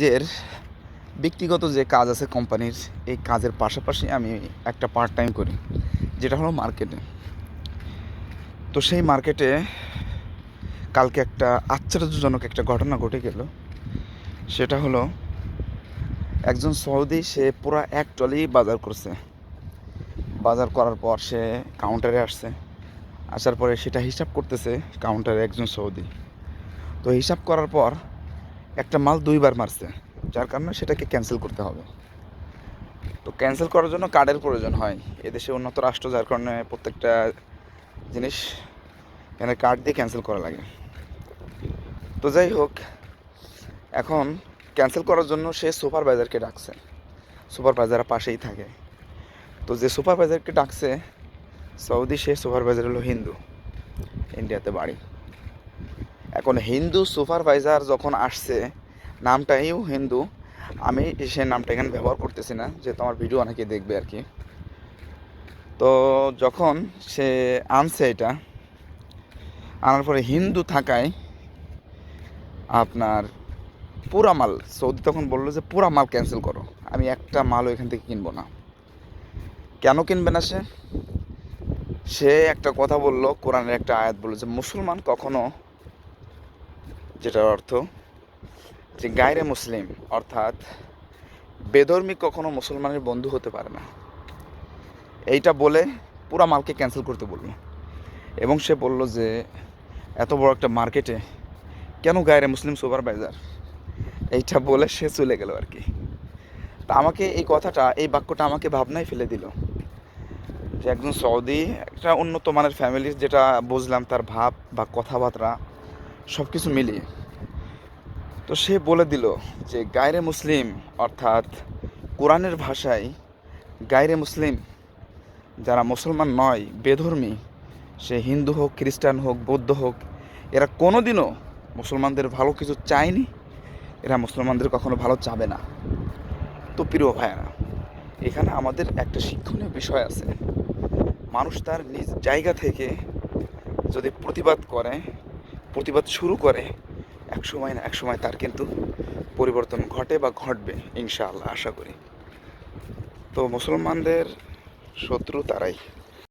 নিজের ব্যক্তিগত যে কাজ আছে কোম্পানির, এই কাজের পাশাপাশি আমি একটা পার্ট টাইম করি, যেটা হলো মার্কেটে তো সেই মার্কেটে কালকে একটা আশ্চর্যজনক একটা ঘটনা ঘটে গেল। সেটা হলো, একজন সৌদি, সে পুরো এক টলি বাজার করছে। বাজার করার পর সে কাউন্টারে আসছে। আসার পরে সেটা হিসাব করতেছে কাউন্টারে একজন সৌদি। তো হিসাব করার পর একটা মাল দুইবার মারছে, যার কারণে সেটাকে ক্যান্সেল করতে হবে। তো ক্যান্সেল করার জন্য কার্ডের প্রয়োজন হয়। এদেশে উন্নত রাষ্ট্র, যার কারণে প্রত্যেকটা জিনিস এখানে কার্ড দিয়ে ক্যান্সেল করা লাগে। তো যাই হোক, এখন ক্যান্সেল করার জন্য সে সুপারভাইজারকে ডাকছে। সুপারভাইজার পাশেই থাকে। তো যে সুপারভাইজারকে ডাকছে, সৌদি সে সুপারভাইজার হলো হিন্দু, ইন্ডিয়াতে বাড়ি। এখন হিন্দু সুপারভাইজার যখন আসছে নামটাইও হিন্দু, আমি সে নামটা এখানে ব্যবহার করতেছি না, যেহেতু আমার ভিডিও অনেকে দেখবে আর কি। তো যখন সে আনছে এটা, আনার পরে হিন্দু থাকায় আপনার পুরা মাল, সৌদি তখন বলল যে পুরা মাল ক্যান্সেল করো, আমি একটা মালও এখান থেকে কিনবো না। কেন কিনবে না সে? সে একটা কথা বলল, কোরআনের একটা আয়াত বলল যে, মুসলমান কখনো যেটার অর্থ যে গায়রে মুসলিম, অর্থাৎ বেধর্মী কখনো মুসলমানের বন্ধু হতে পারে না। এইটা বলে পুরা মালকে ক্যান্সেল করতে বলল। এবং সে বলল যে, এত বড় একটা মার্কেটে কেন গায়রে মুসলিম সুপারভাইজার এইটা বলে সে চলে গেল আর কি। তা আমাকে এই কথাটা, এই বাক্যটা আমাকে ভাবনায় ফেলে দিল। যে একজন সৌদি, একটা উন্নত মানের ফ্যামিলির যেটা বুঝলাম তার ভাব বা কথাবার্তা সব কিছু মিলিয়ে। তো সে বলে দিল যে, গায়রে মুসলিম, অর্থাৎ কোরআনের ভাষায়, গায়রে মুসলিম, যারা মুসলমান নয়, বেধর্মী, সে হিন্দু হোক, খ্রিস্টান হোক, বৌদ্ধ হোক, এরা কোনোদিনও মুসলমানদের ভালো কিছু চায়নি, এরা মুসলমানদের কখনো ভালো চাবে না। তো প্রিয় ভাইয়ারা, এখানে আমাদের একটা শিক্ষণীয় বিষয় আছে। মানুষ তার নিজ জায়গা থেকে যদি প্রতিবাদ করে প্রতিবাদ শুরু করে। এক সময় না, এক সময় তার কিন্তু পরিবর্তন ঘটে বা ঘটবে, ইনশাআল্লাহ, আশা করি। তো মুসলমানদের শত্রু তারাই।